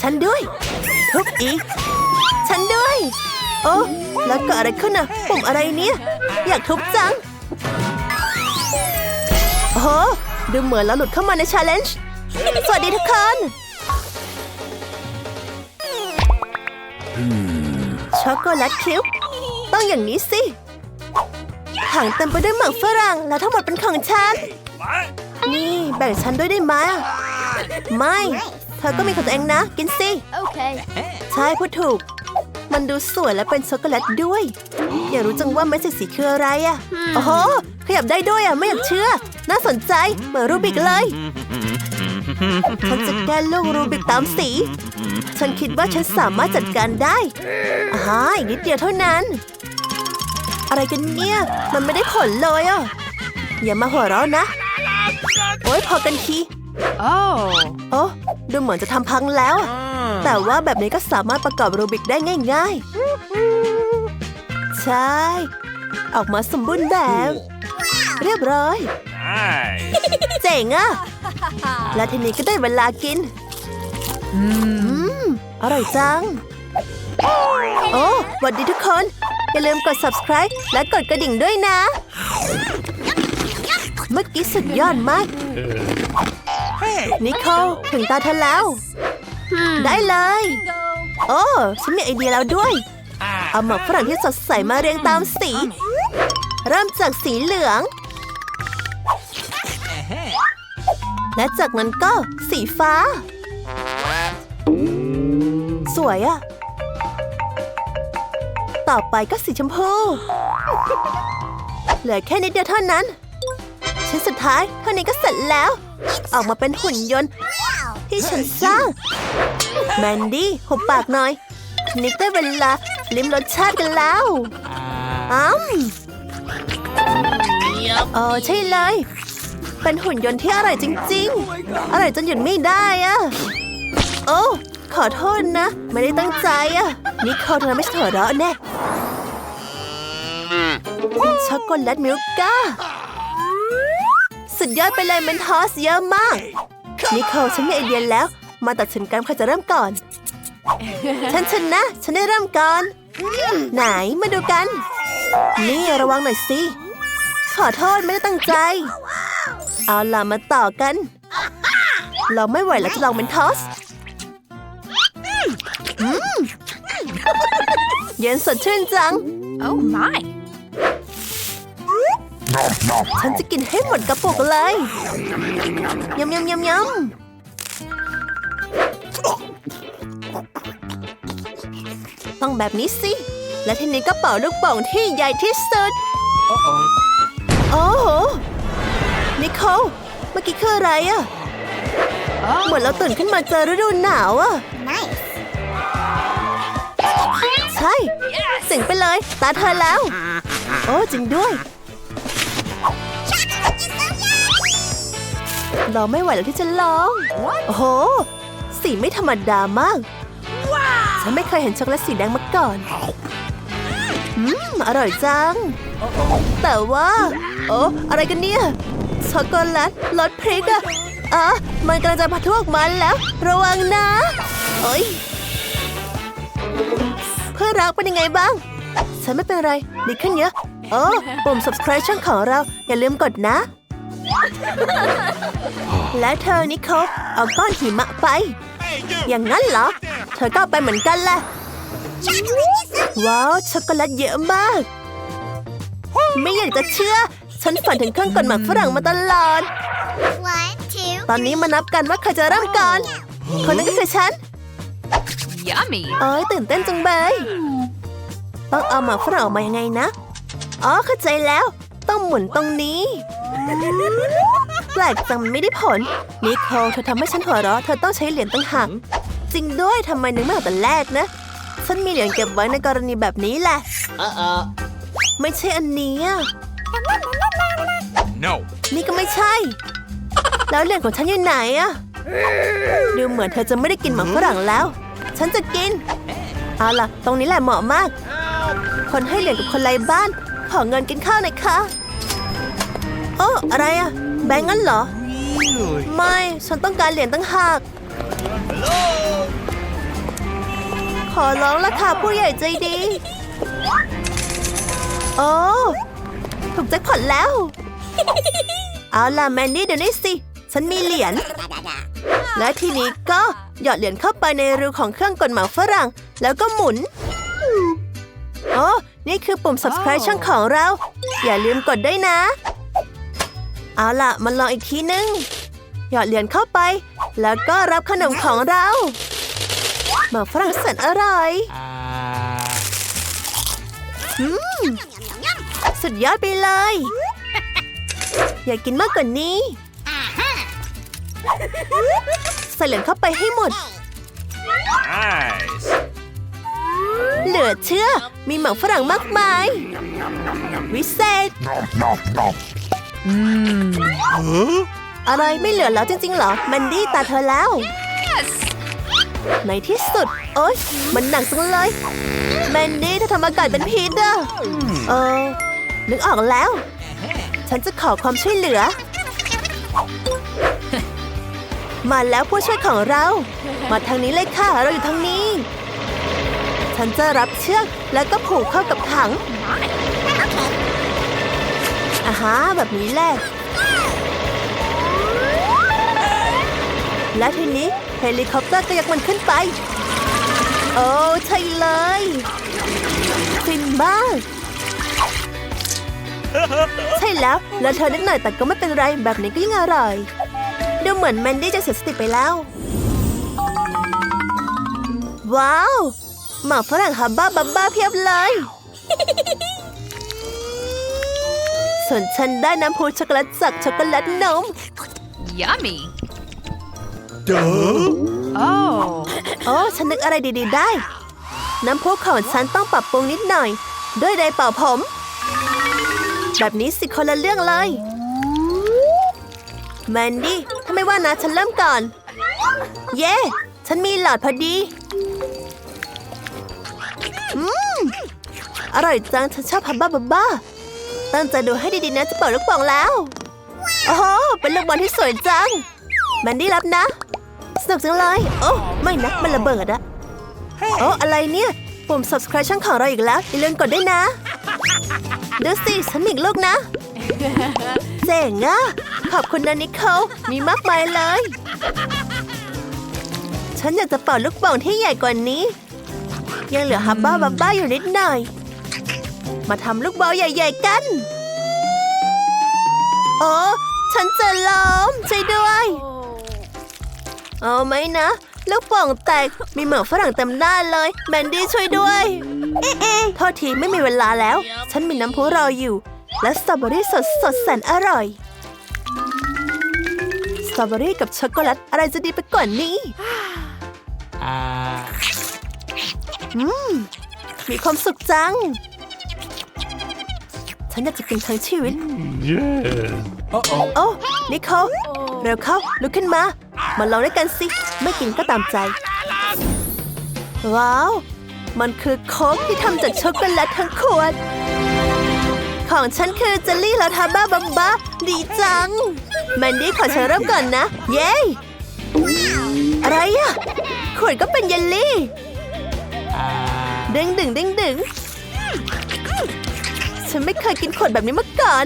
ฉันด้วย ทุบอีก ฉันด้วย โอ้แล้วกิดอะไรขึ้นอะปุ่มอะไรเนี่ย อยากทุบจัง โอ้ดูเหมือนเราหลุดเข้ามาในชาเลนจ์สวัสดีทุกคนช็อกโกแลตคิวต้องอย่างนี้สิถังเต็มไปด้วยหมักฝรั่งแล้วทั้งหมดเป็นของฉัน นี่แบ่งฉันด้วยได้ไหมไม่ เธอก็มีของตัวเองนะ กินสิ Okay. ใช่พูดถูก มันดูสวยและเป็นช็อกโกแลตด้วย อยากรู้จังว่าเม็ดสีๆคืออะไรอะโอ้โหขยับได้ด้วยอะไม่อยากเชื่อ น่าสนใจเหมือนรูบิกเลยฉันจะแก้ลูกรูบิกตามสี ฉันคิดว่าฉันสามารถจัดการได้อ่าอีกนิดเดียวเท่านั้น อะไรกันเนี่ย มันไม่ได้ผลเลยอะอย่ามาหัวเราะนะ โอ๊ยพอกันที Oh. โอ้ ดูเหมือนจะทำพังแล้วอะแต่ว่าแบบนี้ก็สามารถประกอบรูบิกได้ง่ายๆ ใช่ ออกมาสมบูรณ์แบบ เรียบร้อย Nice. เจ๋งอะและทีนี้ก็ได้เวลากิน อืม อร่อยจัง โอ้สวัสดีทุกคน อย่าลืมกด subscribe และกดกระดิ่งด้วยนะ เมื่อกี้สุดยอดมาก นิโคลถึงตาเธอแล้ว ได้เลย โอ้ฉันมีไอเดียแล้วด้วย เอาหมอกฝรั่งที่สดใสมาเรียงตามสี เริ่มจากสีเหลือง และจากนั้นก็สีฟ้า สวยอะต่อไปก็สีชมพูเหลือแค่นิดเดียวเท่านั้น ชิ้นสุดท้ายเท่านี้ก็เสร็จแล้ว ออกมาเป็นหุ่นยนต์ ที่ฉันสร้าง แมนดี้หุบปากหน่อยทีนี้ได้เวลา ลิ้มรสชาติกันแล้วอ้ำเออใช่เลย เป็นหุ่นยนต์ที่อร่อยจริง ๆ อร่อยจนหยุดไม่ได้อะโอ้ขอโทษนะ ไม่ได้ตั้งใจอะนี่เขาเธอไม่หัวเราะแน่ช็อกโกแลตมิลก้า สุดยอดไปเลยเมนทอสเยอะมากนิโคลฉันมีไอเดียแล้ว มาตัดสินกันใครจะเริ่มก่อน ฉันชนะ ฉันได้เริ่มก่อน ไหนมาดูกัน นี่ระวังหน่อยสิ ขอโทษไม่ได้ตั้งใจ เอาล่ะมาต่อกัน เราไม่ไหวแล้วจะลองเป็นทอสอืมเย็นสดชื่นจัง Oh my. ฉันจะกินให้หมดกระปุกเลยยำยำยำยำต้องแบบนี้สิ และทีนี้ก็เป่าลูกโป่งที่ใหญ่ที่สุด โอ้โห นิโคลเมื่อกี้คืออะไรอะเหมือนเราตื่นขึ้นมาเจอฤดูหนาวอะ Nice. ใช่สิงไปเลย ตาเธอแล้ว โอ้จริงด้วย เราไม่ไหวแล้วที่จะลอง โอ้โห สีไม่ธรรมดามาก ฉันไม่เคยเห็นช็อกโกแลตสีแดงมาก่อนอืมอร่อยจัง แต่ว่า โอ้อะไรกันเนี่ย ช็อกโกแลตรสพริกอะอะมันกำลังจะพะทุออกมาแล้ว ระวังนะเอ้ยเพื่อนรักเป็นยังไงบ้าง ฉันไม่เป็นไร ดีขึ้นเยอะ โอ้ปุ่ม subscribe ช่องของเรา อย่าลืมกดนะ และเธอนิโคลเอาก้อนหิมะไป อย่างนั้นเหรอ เธอก็เอาไปเหมือนกันแหละ ว้าว ช็อกโกแลตเยอะมาก ไม่อยากจะเชื่อ ฉันฝันถึงเครื่องกดหมากฝรั่งมาตลอด One, two, ตอนนี้มานับกันว่าใครจะเริ่มก่อน คนนั้นก็คือฉัน Yummy. โอ้ยตื่นเต้นจังเบยต้องเอาหมากฝรั่งออกมายังไงนะ อ๋อเข้าใจแล้ว ต้องหมุนตรงนี้ แปลกจังมันไม่ได้ผล นิโคลเธอทำให้ฉันหัวเราะ เธอต้องใช้เหรียญตั้งหักจริงด้วยทำไมนึกไม่ออกแต่แรกนะ ฉันมีเหรียญเก็บไว้ในกรณีแบบนี้แหละไม่ใช่อันนี้อะ No. นี่ก็ไม่ใช่ แล้วเหรียญของฉันอยู่ไหนอะดูเหมือนเธอจะไม่ได้กินหมากฝรั่งแล้ว ฉันจะกิน เอาล่ะ ตรงนี้แหละเหมาะมาก คนให้เหรียญกับคนไร้บ้าน ขอเงินกินข้าวหน่อยค่ะ โอ้อะไรอะแบงก์งั้นเหรอ ไม่ ฉันต้องการเหรียญตั้งหาก ขอร้องละค่ะผู้ใหญ่ใจดี โอ้ถูกแจ็คพอตแล้ว เอาล่ะแมนดี้เดี๋ยวนี้สิ ฉันมีเหรียญ และทีนี้ก็หยอดเหรียญเข้าไปในรูของเครื่องกดหมาฝรั่ง แล้วก็หมุนโอ้นี่คือปุ่ม subscribe ช่องของเรา อย่าลืมกดด้วยนะ เอาล่ะมาลองอีกทีนึง หยอดเหรียญเข้าไป แล้วก็รับขนมของเราหมากฝรั่งแสนอร่อยสุดยอดไปเลย อยากกินมากกว่านี้ใส่เหรียญเข้าไปให้หมด Nice. เหลือเชื่อ มีหมากฝรั่งมากมาย วิเศษ อะไรไม่เหลือแล้วจริงๆเหรอแมนดี้ตาเธอแล้ว Yes. ในที่สุด โอ๊ย มันหนักจังเลย แมนดี้เธอทำอากาศเป็นพิษอะเออ นึกออกแล้ว ฉันจะขอความช่วยเหลือ มาแล้วผู้ช่วยของเรา มาทางนี้เลยค่ะ เราอยู่ทางนี้ ฉันจะรับเชือกแล้วก็ผูกเข้ากับถัง อาฮะแบบนี้แหละ และทีนี้เฮลิคอปเตอร์ก็ยักมันขึ้นไป โอ้ใช่เลยฟินมาก ใช่แล้ว แล้วเธอนิดหน่อยแต่ก็ไม่เป็นไรแบบนี้ก็ยิ่งอร่อย ดูเหมือนแมนดี้จะเสียสติไปแล้ว ว้าว หมาฝรั่งฮับบ้าบับบ้าเพียบเลย ส่วนฉันได้น้ำพุช็อกโกแลตจากช็อกโกแลตนม Yummy. Duh. Oh. โอ้ฉันนึกอะไรดีๆได้ น้ำพุของฉันต้องปรับปรุงนิดหน่อย ด้วยไดร์เป่าผม แบบนี้สิคนละเรื่องเลยแมนดี้ถ้าไม่ว่านะฉันเริ่มก่อน เย้ฉันมีหลอดพอดีอืมอร่อยจังฉันชอบพับบ้าบับบ้า ตั้งใจดูให้ดีๆนะจะเปิดลูกโป่งแล้ว โอ้โห เป็นลูกบอลที่สวยจังแมนได้รับนะ สนุกจังเลย โอ้ไม่นะ มันระเบิดอะโอ้อะไรเนี่ย ปุ่ม subscribe ช่องของเราอีกแล้ว อย่าลืมกดด้วยนะ ดูสิฉันมีอีกลูกนะ เจ๋งอะขอบคุณนะนิโคลมีมากมายเลย ฉันอยากจะเป่าลูกโป่งที่ใหญ่กว่านี้ ยังเหลือฮับบ้าบับบ้าอยู่นิดหน่อย มาทำลูกบอลใหญ่ ๆ กัน โอ้ฉันจะล้มช่วยด้วย เอาไหมนะ ลูกโป่องแตก มีเหมือกฝรั่งเต็มหน้าเลย แมนดี้ช่วยด้วยเอ๊ะเอ๊ะโทษทีไม่มีเวลาแล้ว ฉันมีน้ำพุรออยู่ และสตรอเบอรี่สดสดๆแสนอร่อย สตรอเบอรี่กับช็อกโกแลตอะไรจะดีไปกว่านี้อืมมีความสุขจัง ฉันอยากจะกินทั้งชีวิต Yeah. โอ้นิโคลเร็วเข้าลุกขึ้นมา มาลองด้วยกันสิ ไม่กินก็ตามใจ ว้าว มันคือโค้กที่ทำจากช็อกโกแลตทั้งขวด ของฉันคือเจลลี่ลาทาบ้าบัมบ้า ดีจัง แมนดี้ขอฉันเริ่มก่อนนะ เย้อะไรอะขวดก็เป็นเยลลี่ ดึงดึงดึงดึง ฉันไม่เคยกินขวดแบบนี้มาก่อน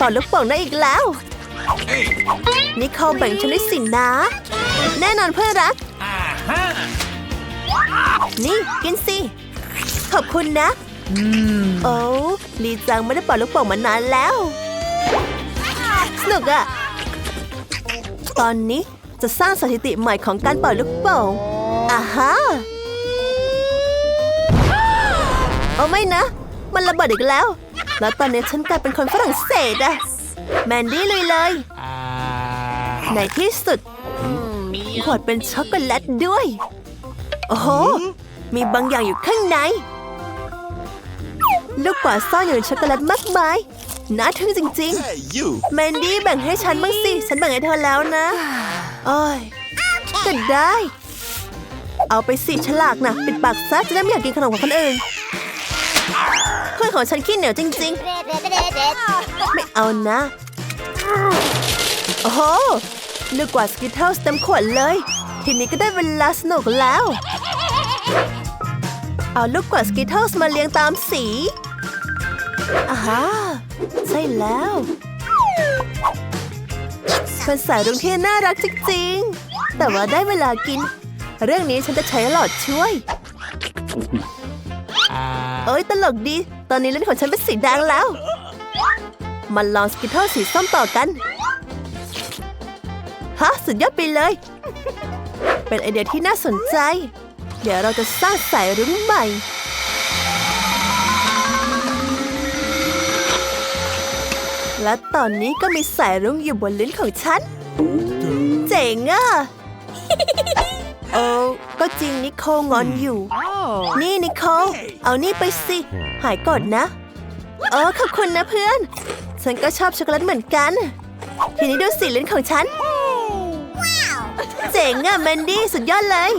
ต่อลูกโป่งได้อีกแล้ว นี่เขาแบ่งฉันด้วยสินนะ แน่นอนเพื่อนรัก นี่กินสิ ขอบคุณนะโอ้ลีจังไม่ได้เป่าลูกโป่งมานานแล้ว สนุกอะตอนนี้จะสร้างสถิติใหม่ของการเป่าลูกโป่งอ่าฮะ เอาไม่นะ มันระเบิดอีกแล้ว แล้วตอนนี้ฉันกลายเป็นคนฝรั่งเศสอะแมนดี้เลยเลย ในที่สุดขวดเป็นช็อกโกแลตด้วย โอ้โห มีบางอย่างอยู่ข้างใน ลูกกวาดซ่อนอยู่ในช็อกโกแลตมากมายน่าทึ่งจริง Hey, you. ๆแมนดี้แบ่งให้ฉันบ้างสิ ฉันแบ่งให้เธอแล้วนะโอ้ยก็ได้ เอาไปสิฉลากนะ ปิดปากซะจะได้ไม่อยากกินขนมของคนอื่นเพื่อน ของฉันขี้เหนียวจริง ๆ ไม่เอานะ โอ้โหลูกกวาดสกิทเทิลเต็มขวดเลย ทีนี้ก็ได้เวลาสนุกแล้ว เอาลูกกวาดสกิทเทิลส์มาเรียงตามสีอาฮาใช่แล้วเป็นสายรุ้งที่น่ารักจริงๆ แต่ว่าได้เวลากิน เรื่องนี้ฉันจะใช้หลอดช่วย เอ้ยตลกดีต อนนี้เล่นของฉันเป็นสีแดงแล้ว มาลองสกิทเทิลสีส้มต่อกันฮะสุดยอดไปเลย เป็นไอเดียที่น่าสนใจ เดี๋ยวเราจะสร้างสายรุ้งใหม่ และตอนนี้ก็มีสายรุ้งอยู่บนลิ้นของฉัน เจ๋งอะ เออก็จริงนิโคงอนอยู่ นี่นิโคลเอานี่ไปสิ หายกดนะ เออขอบคุณนะเพื่อน ฉันก็ชอบช็อกโกแลตเหมือนกัน ทีนี้ดูสีลิ้นของฉัน เจ๋งอะแมนดี้สุดยอดเลย